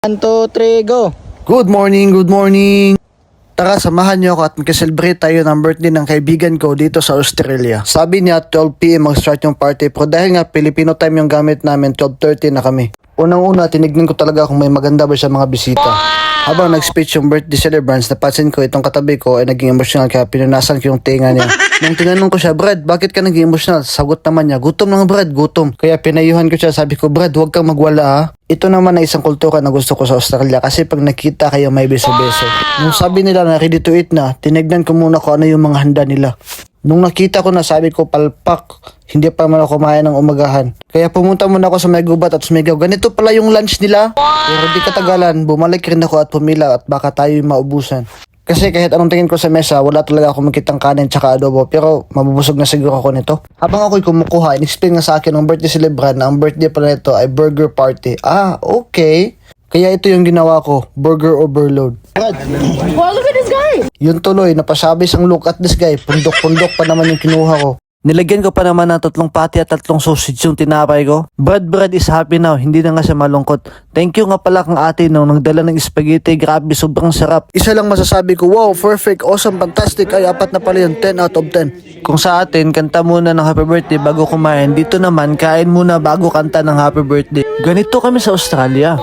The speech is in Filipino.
One, two, three, go! Good morning, good morning! Tara, samahan niyo ako at magka-celebrate tayo ng birthday ng kaibigan ko dito sa Australia. Sabi niya 12pm mag-start yung party pero dahil nga Filipino time yung gamit namin, 12.30 na kami. Unang-una, tinignan ko talaga kung may maganda ba siya mga bisita. Habang nag-speech yung birthday celebrants, napansin ko itong katabi ko ay naging emotional kaya pinunasan ko yung tinga niya. Nung tinanong ko siya, Brad, bakit ka naging emotional? Sagot naman niya, gutom lang Brad, gutom. Kaya pinayuhan ko siya, sabi ko, Brad, huwag kang magwala ha. Ito naman ay isang kultura na gusto ko sa Australia kasi pag nakita kayo may beso-beso. Nung sabi nila na ready to eat na, tinignan ko muna kung ano yung mga handa nila. Nung nakita ko na sabi ko palpak, hindi pa man ako kumain ng umagahan. Kaya pumunta muna ako sa may gubat at sumigaw, ganito pala yung lunch nila. Pero di katagalan, bumalik rin ako at pumila at baka tayo maubusan. Kasi kahit anong tingin ko sa mesa, wala talaga ako makitang kanin tsaka adobo. Pero mabubusog na siguro ako nito. Habang ako'y kumukuha, in-explain nga sa akin ng birthday celebrant na ang birthday pala nito ay burger party. Ah, okay. Kaya ito yung ginawa ko, burger overload. Brad, Wow, look at this guy. yun tuloy, napasabis ang look at this guy. Pundok-pundok pa naman yung kinuha ko. Nilagyan ko pa naman ng tatlong pati at tatlong sausage yung tinapay ko. Brad Brad is happy now, hindi na nga siya malungkot. Thank you nga pala kang ate nung nagdala ng spaghetti, grabe sobrang sarap. Isa lang masasabi ko, wow, perfect, awesome, fantastic, ay apat na pala yun, 10 out of 10. Kung sa atin, kanta muna ng happy birthday bago kumain, dito naman, kain muna bago kanta ng happy birthday. Ganito kami sa Australia.